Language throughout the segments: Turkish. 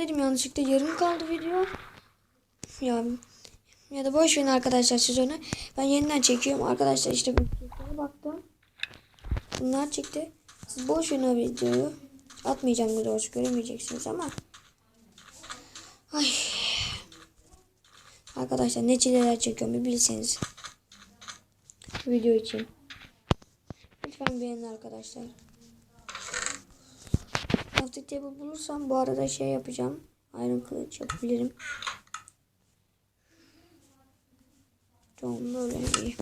dedim yanlışlıkla yarım kaldı video. Ya ya da boş verin arkadaşlar siz onu. Ben yeniden çekiyorum. Arkadaşlar işte bu baktım. Bunlar çıktı. Siz boş verin o videoyu. Atmayacağım da doğrusu göremeyeceksiniz ama. Ay. Arkadaşlar ne çileler çekiyorum bir bilseniz. Video için. Lütfen beğenin arkadaşlar. Crafting table bulursam bu arada şey yapacağım. Iron kılıç yapabilirim. Tamam böyle iyi.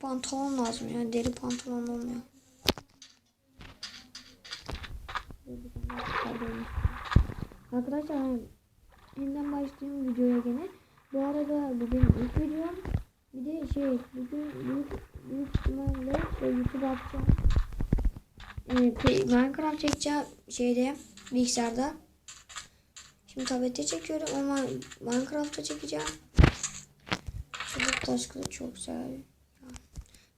Pantolon lazım ya. Deri pantolon olmuyor. Arkadaşlar hani yeniden başlayayım videoya gene. Bu arada bugün ilk videom. Bir de şey bugün büyük, büyük ihtimalle şey, YouTube atacağım. Minecraft çekeceğim şeyde bilgisayarda. Şimdi tablette çekiyorum ama Minecraft'ta çekeceğim. Çubuk taş kılıç çok güzel.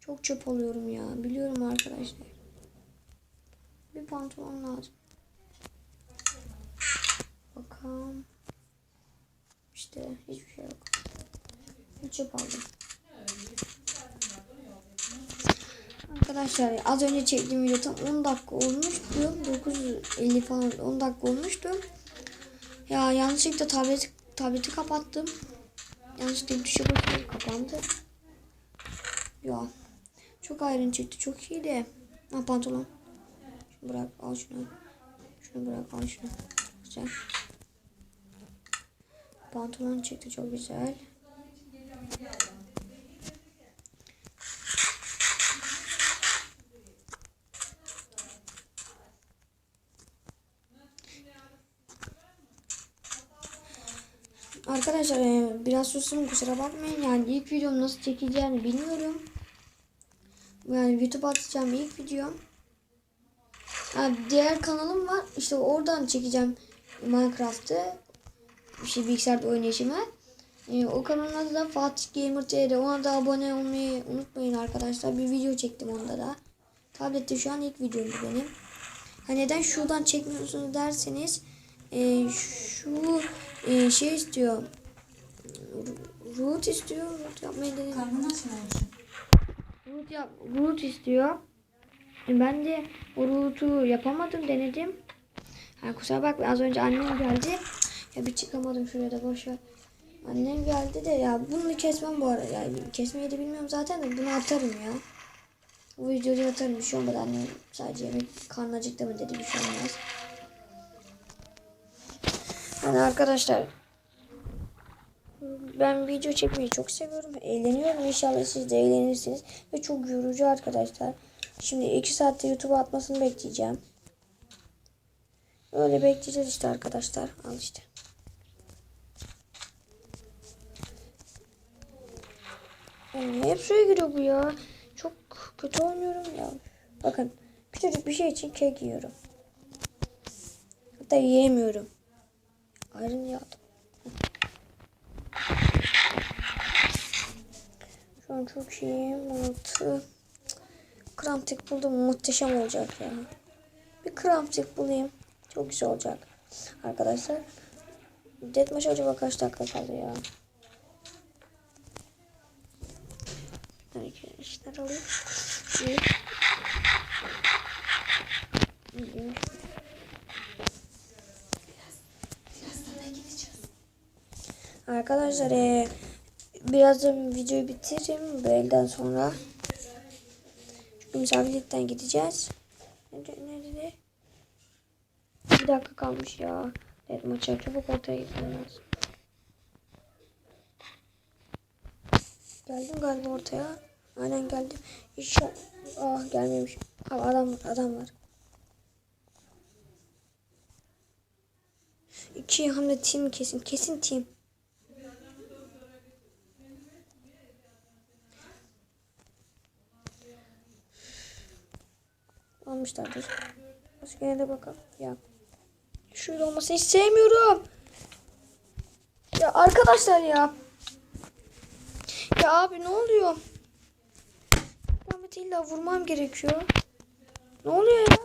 Çok çöp alıyorum ya. Biliyorum arkadaşlar. Bir pantolon lazım. Bakalım. İşte hiçbir şey yok. Bir çöp aldım. Arkadaşlar az önce çektiğim video tam 10 dakika olmuştu. 950 falan 10 dakika olmuştu. Ya yanlışlıkla tableti, tableti kapattım. Yanlışlıkla tuşa basıyorum kapandı. Ya çok ayrın çıktı çok iyi de. Ha pantolon. Şunu bırak al şunu. Şunu bırak al şunu. Güzel. Pantolon çıktı çok güzel. Arkadaşlar e, biraz sustum kusura bakmayın yani ilk videom nasıl çekeceğini bilmiyorum. Yani YouTube atacağım ilk videom. Yani diğer kanalım var işte oradan çekeceğim Minecraft'ı. İşte bilgisayarda oynayışımı. E, o kanalın adı da Fatih Gamer TR. Ona da abone olmayı unutmayın arkadaşlar. Bir video çektim onda da. Tablette şu an ilk videom bu benim. Ha neden şuradan çekmiyorsunuz derseniz e, şu e, şey istiyor. Root istiyor. Root yapmayı denedim. Olmuş? Root, yap, root istiyor. E, Ben de o root'u yapamadım denedim. Ha, kusura bakma az önce annem geldi. Ya bir çıkamadım şuraya da boş ver. Annem geldi de ya bunu kesmem bu arada. Yani kesmeyi de bilmiyorum zaten de bunu atarım ya. Bu videoyu atarım bir şey olmadı annem sadece yemek karnı acıktı mı dedi bir şey olmaz. Hani arkadaşlar ben video çekmeyi çok seviyorum. Eğleniyorum. İnşallah siz de eğlenirsiniz. Ve çok yorucu arkadaşlar. Şimdi 2 saatte YouTube'a atmasını bekleyeceğim. Öyle bekleyeceğiz işte arkadaşlar. Al işte. Yani hep suya giriyor bu ya. Çok kötü oynuyorum ya. Bakın küçücük bir şey için kek yiyorum. Hatta yiyemiyorum. Ayrın yağdım. Şu an çok iyi. Mantı. Kramptik buldum. Muhteşem olacak ya. Bir kramptik bulayım. Çok güzel olacak. Arkadaşlar. Deathmatch acaba kaç dakika kaldı ya? Arkadaşlar alayım. Bir. Bir. Birazdan da gideceğiz. Arkadaşlar eee birazdan videoyu bitiririm bu elden sonra. Çünkü misafirlikten gideceğiz. Nerede? Bir dakika kalmış ya. Evet maça çabuk ortaya gitmem lazım. Geldim galiba ortaya. Aynen geldim. İnşallah. Ah gelmemiş. Abi adam var adam var. İki hem de team kesin. Kesin team. Almışlardır. Başka de bakalım. Ya. Şöyle olmasını hiç sevmiyorum. Ya arkadaşlar ya. Ya abi ne oluyor? Ahmet illa vurmam gerekiyor. Ne oluyor ya?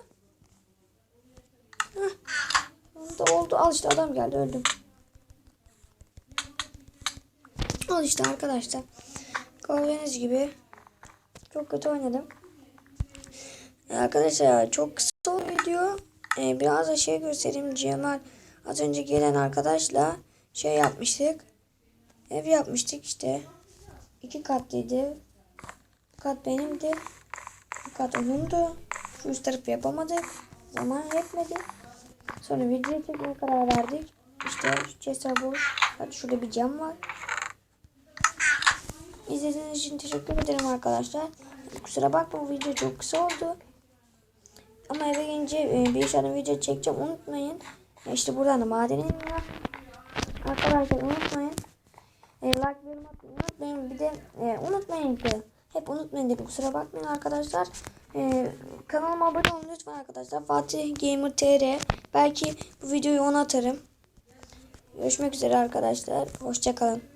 Da oldu. Al işte adam geldi öldüm. Al işte arkadaşlar. Gördüğünüz gibi çok kötü oynadım. Arkadaşlar çok kısa oldu video. Ee, biraz da şey göstereyim. Cemal az önce gelen arkadaşla şey yapmıştık. Ev yapmıştık işte. İki katlıydı. Bir kat benimdi. Bir kat onundu. Şu üst tarafı yapamadık. Zaman yetmedi. Sonra video çekmeye karar verdik. İşte var boş. Hadi şurada bir cam var. İzlediğiniz için teşekkür ederim arkadaşlar. Kusura bakma bu video çok kısa oldu. Ama eve gelince e, bir tane video çekeceğim unutmayın. E, İşte buradan da madenim var. Arkadaşlar unutmayın. E, like yorum atmayı unutmayın. Bir de e, unutmayın ki. Hep unutmayın dedim. Kusura bakmayın arkadaşlar. E, kanalıma abone olun lütfen arkadaşlar. Fatih Gamer TR. Belki bu videoyu ona atarım. Görüşmek üzere arkadaşlar. Hoşçakalın.